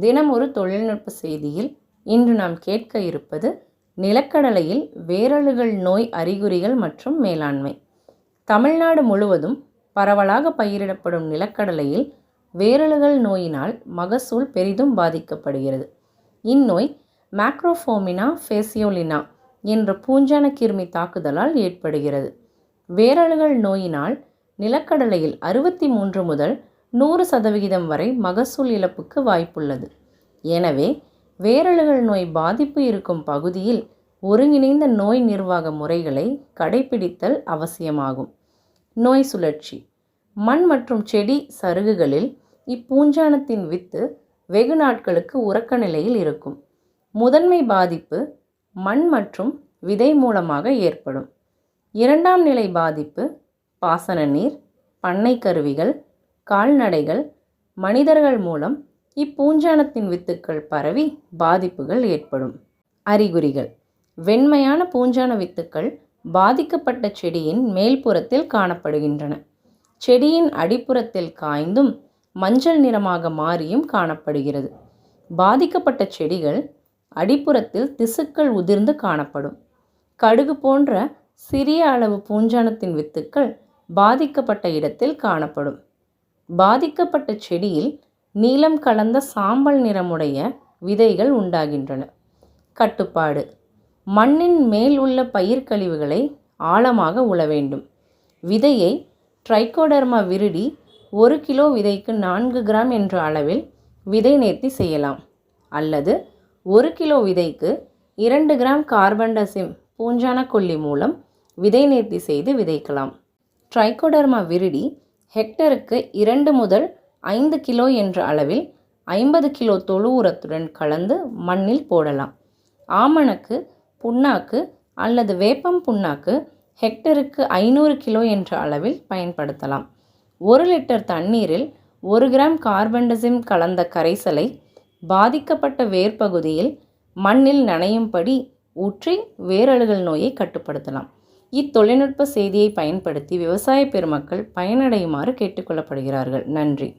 தினம் ஒரு தொழில்நுட்ப செய்தியில் இன்று நாம் கேட்க இருப்பது நிலக்கடலையில் வேரழுகள் நோய் அறிகுறிகள் மற்றும் மேலாண்மை. தமிழ்நாடு முழுவதும் பரவலாக பயிரிடப்படும் நிலக்கடலையில் வேரழுகள் நோயினால் மகசூல் பெரிதும் பாதிக்கப்படுகிறது. இந்நோய் மேக்ரோஃபோமினா ஃபேசியோலினா என்ற பூஞ்சான கிருமி தாக்குதலால் ஏற்படுகிறது. வேரழுகள் நோயினால் நிலக்கடலையில் அறுபத்தி மூன்று முதல் நூறு சதவிகிதம் வரை மகசூல் இழப்புக்கு வாய்ப்புள்ளது. எனவே வேரழுகள் நோய் பாதிப்பு இருக்கும் பகுதியில் ஒருங்கிணைந்த நோய் நிர்வாக முறைகளை கடைபிடித்தல் அவசியமாகும். நோய் சுழற்சி. மண் மற்றும் செடி சருகுகளில் இப்பூஞ்சானத்தின் வித்து வெகு நாட்களுக்கு உறக்க நிலையில் இருக்கும். முதன்மை பாதிப்பு மண் மற்றும் விதை மூலமாக ஏற்படும். இரண்டாம் நிலை பாதிப்பு பாசன நீர் பண்ணை கருவிகள் கால்நடைகள் மனிதர்கள் மூலம் இப்பூஞ்சானத்தின் வித்துக்கள் பரவி பாதிப்புகள் ஏற்படும். அறிகுறிகள். வெண்மையான பூஞ்சான வித்துக்கள் பாதிக்கப்பட்ட செடியின் மேல்புறத்தில் காணப்படுகின்றன. செடியின் அடிப்புறத்தில் காய்ந்தும் மஞ்சள் நிறமாக மாறியும் காணப்படுகிறது. பாதிக்கப்பட்ட செடிகள் அடிப்புறத்தில் திசுக்கள் உதிர்ந்து காணப்படும். கடுகு போன்ற சிறிய அளவு பூஞ்சானத்தின் வித்துக்கள் பாதிக்கப்பட்ட இடத்தில் காணப்படும். பாதிக்கப்பட்ட செடியில் நீலம் கலந்த சாம்பல் நிறமுடைய விதைகள் உண்டாகின்றன. கட்டுப்பாடு. மண்ணின் மேல் உள்ள பயிர் கழிவுகளை ஆழமாக உழ வேண்டும். விதையை ட்ரைகோடர்மா விருடி ஒரு கிலோ விதைக்கு நான்கு கிராம் என்ற அளவில் விதை நேர்த்தி செய்யலாம். அல்லது ஒரு கிலோ விதைக்கு இரண்டு கிராம் கார்பன்டசிம் பூஞ்சான கொல்லி மூலம் விதை நேர்த்தி செய்து விதைக்கலாம். ட்ரைகோடர்மா விருடி ஹெக்டருக்கு இரண்டு முதல் ஐந்து கிலோ என்ற அளவில் ஐம்பது கிலோ தொழு உரத்துடன் கலந்து மண்ணில் போடலாம். ஆமணக்கு புண்ணாக்கு அல்லது வேப்பம் புண்ணாக்கு ஹெக்டருக்கு ஐநூறு கிலோ என்ற அளவில் பயன்படுத்தலாம். ஒரு லிட்டர் தண்ணீரில் ஒரு கிராம் கார்பன்டசிம் கலந்த கரைசலை பாதிக்கப்பட்ட வேர்பகுதியில் மண்ணில் நனையும்படி ஊற்றி வேரழுகல் நோயை கட்டுப்படுத்தலாம். இத்தொழில்நுட்ப செய்தியை பயன்படுத்தி விவசாய பெருமக்கள் பயனடையுமாறு கேட்டுக்கொள்ளப்படுகிறார்கள். நன்றி.